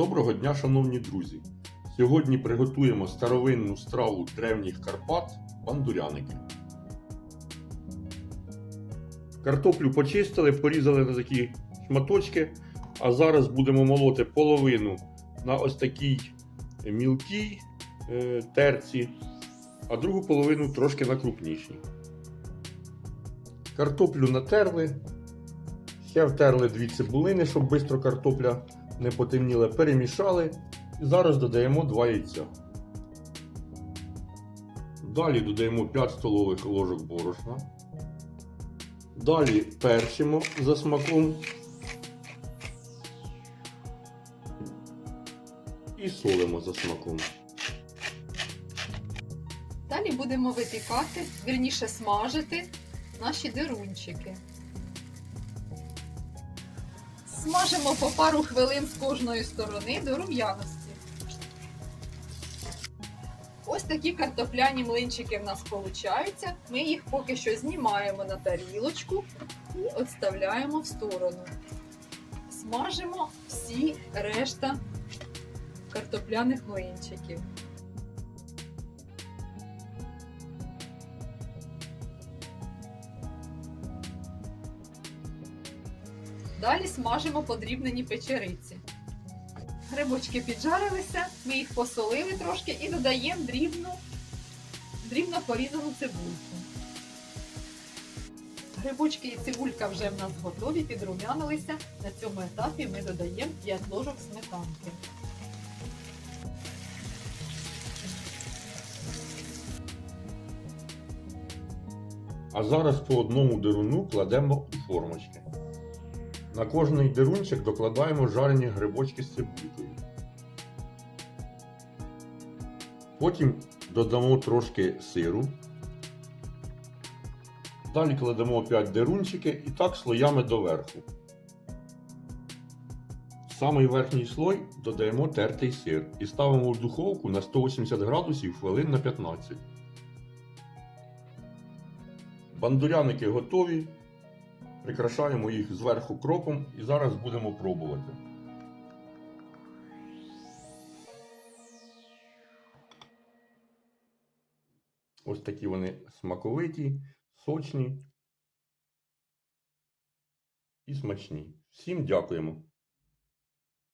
Доброго дня, шановні друзі! Сьогодні приготуємо старовинну страву древніх Карпат бандуряники. Картоплю почистили, порізали на такі шматочки, а зараз будемо молоти половину на ось такій мілкій е, терці, а другу половину трошки на крупнішій. Картоплю натерли, ще втерли дві цибулини, щоб швидко картопля не потемніла, перемішали і зараз додаємо 2 яйця. Далі додаємо 5 столових ложок борошна. Далі перчимо за смаком. І солимо за смаком. Далі будемо випікати, вірніше смажити наші дирунчики. Смажимо по пару хвилин з кожної сторони до рум'яності. Ось такі картопляні млинчики в нас получаються. Ми їх поки що знімаємо на тарілочку і відставляємо в сторону. Смажимо всі решта картопляних млинчиків. Далі смажимо подрібнені печериці. Грибочки піджарилися, ми їх посолили трошки і додаємо дрібну, дрібно порізану цибульку. Грибочки і цибулька вже в нас готові, підрумянилися. На цьому етапі ми додаємо 5 ложок сметанки. А зараз по одному дируну кладемо у формочки. На кожний дирунчик докладаємо жарені грибочки з цибулькою. Потім додамо трошки сиру. Далі кладемо 5 дирунчики і так слоями доверху. Самий верхній слой додаємо тертий сир і ставимо в духовку на 180 градусів хвилин на 15. Бандуряники готові. Прикрашаємо їх зверху кропом і зараз будемо пробувати. Ось такі вони смаковиті, сочні і смачні. Всім дякуємо!